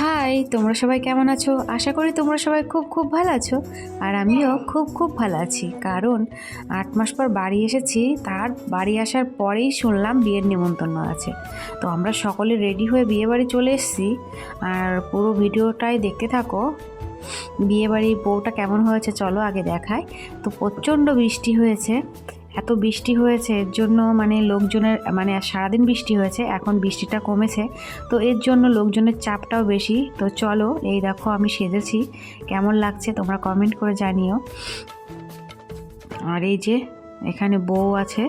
High, তোমরা সবাই কেমন আছো? আশা করি তোমরা সবাই খুব খুব ভালো আছো আর আমিও খুব খুব ভালো আছি। কারণ আট মাস পর বাড়ি এসেছি, তার বাড়ি আসার পরেই শুনলাম বিয়ের নিমন্ত্রণ আছে। তো আমরা সকলে রেডি হয়ে বিয়ে বাড়ি চলে এসেছি আর পুরো ভিডিওটাই দেখতে থাকো। বিয়ে বাড়ির বউটা কেমন হয়েছে চলো আগে দেখায় তো প্রচণ্ড বৃষ্টি হয়েছে। এত বৃষ্টি হয়েছে এর জন্য মানে লোকজনের মানে সারাদিন বৃষ্টি হয়েছে এখন বৃষ্টিটা কমেছে। তো এর জন্য লোকজনের চাপটাও বেশি। তো চলো এই দেখো আমি সেজেছি। কেমন লাগছে তোমরা কমেন্ট করে জানিও। আর এই যে এখানে বউ আছে।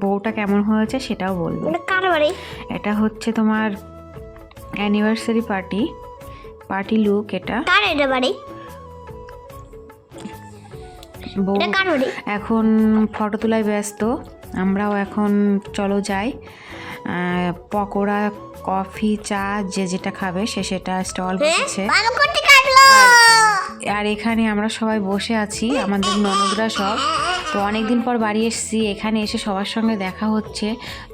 বউটা কেমন হয়েছে সেটাও বলব। এটা হচ্ছে তোমার অ্যানিভার্সারি পার্টি পার্টি লুক এটা। কার এটা বাড়ি? বউ এখন ফটো তোলায় ব্যস্ত। আমরাও এখন চলো যাই। পকোড়া কফি চা যে যেটা খাবে সে সেটা স্টল বসেছে। করতে কাটলো! আর এখানে আমরা সবাই বসে আছি আমাদের ননদরা সব। তো অনেক দিন পর বাড়ি এসেছি, এখানে এসে সবার সঙ্গে দেখা হচ্ছে।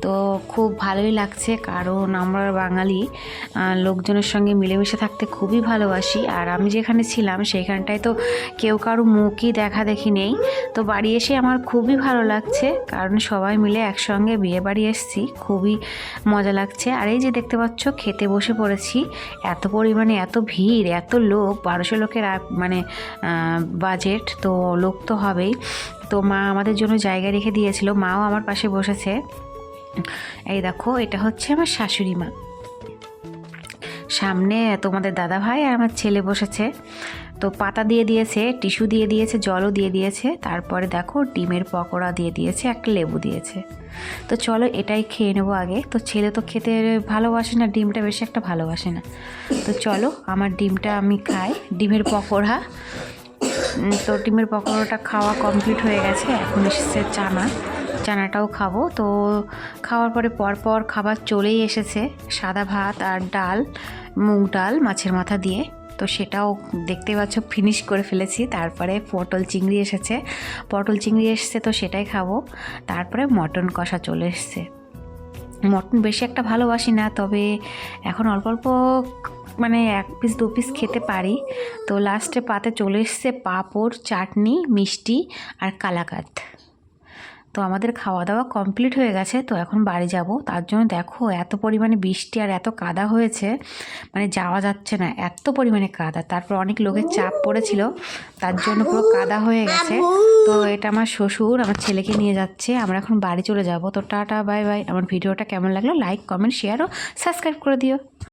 তো খুব ভালোই লাগছে, কারণ আমরা বাঙালি লোকজনের সঙ্গে মিলেমিশে থাকতে খুবই ভালোবাসি। আর আমি যেখানে ছিলাম, সেইখানটায় তো কেউ কারও মুখই দেখা দেখি নেই। তো বাড়ি এসে আমার খুবই ভালো লাগছে, কারণ সবাই মিলে একসঙ্গে বিয়ে বাড়ি এসেছি, খুবই মজা লাগছে। আর এই যে দেখতে পাচ্ছ, খেতে বসে পড়েছি, এত পরিমাণে এত ভিড়, এত লোক, বারোশো লোকের মানে বাজেট, তো লোক তো হবেই। তো মা আমাদের জন্য জায়গা রেখে দিয়েছিল। মাও আমার পাশে বসেছে। এই দেখো, এটা হচ্ছে আমার শাশুড়ি মা। সামনে তোমাদের দাদা ভাই আর আমার ছেলে বসেছে। তো পাতা দিয়ে দিয়েছে, টিস্যু দিয়ে দিয়েছে, জলও দিয়ে দিয়েছে। তারপরে দেখো, ডিমের পকোড়া দিয়ে দিয়েছে একটা লেবু দিয়েছে। তো চলো এটাই খেয়ে নেব আগে। তো ছেলে তো খেতে ভালোবাসে না, ডিমটা বেশি একটা ভালোবাসে না। তো চলো, আমার ডিমটা আমি খাই। ডিমের পকোড়া। তো ডিমের পকোড়াটা খাওয়া কমপ্লিট হয়ে গেছে। এখন এসেছে চানা। চানাটাও খাব। তো খাওয়ার পরে পরপর খাবার চলেই এসেছে। সাদা ভাত আর ডাল, মুগ ডাল মাছের মাথা দিয়ে। তো সেটাও দেখতে পাচ্ছ ফিনিশ করে ফেলেছি। তারপরে পটল চিংড়ি এসেছে। পটল চিংড়ি এসেছে তো সেটাই খাব। তারপরে মটন কষা চলে এসেছে। মটন বেশি একটা ভালোবাসি না, তবে এখন অল্প অল্প মানে এক পিস দু পিস খেতে পারি। তো লাস্টে পাতে চলে এসছে পাঁপড়, চাটনি, মিষ্টি আর কালাকাত তো আমাদের খাওয়া দাওয়া কমপ্লিট হয়ে গেছে, তো এখন বাড়ি যাব। তার জন্য দেখো এত পরিমাণে বৃষ্টি আর এত কাদা হয়েছে মানে যাওয়া যাচ্ছে না, এত পরিমাণে কাদা। তারপর অনেক লোকের চাপ পড়েছিল, তার জন্য পুরো কাদা হয়ে গেছে। তো এটা আমার শ্বশুর, আমার ছেলেকে নিয়ে যাচ্ছে, আমরা এখন বাড়ি চলে যাব। তো টাটা বাই বাই আমার ভিডিওটা কেমন লাগল লাইক কমেন্ট শেয়ার ও সাবস্ক্রাইব করে দিও।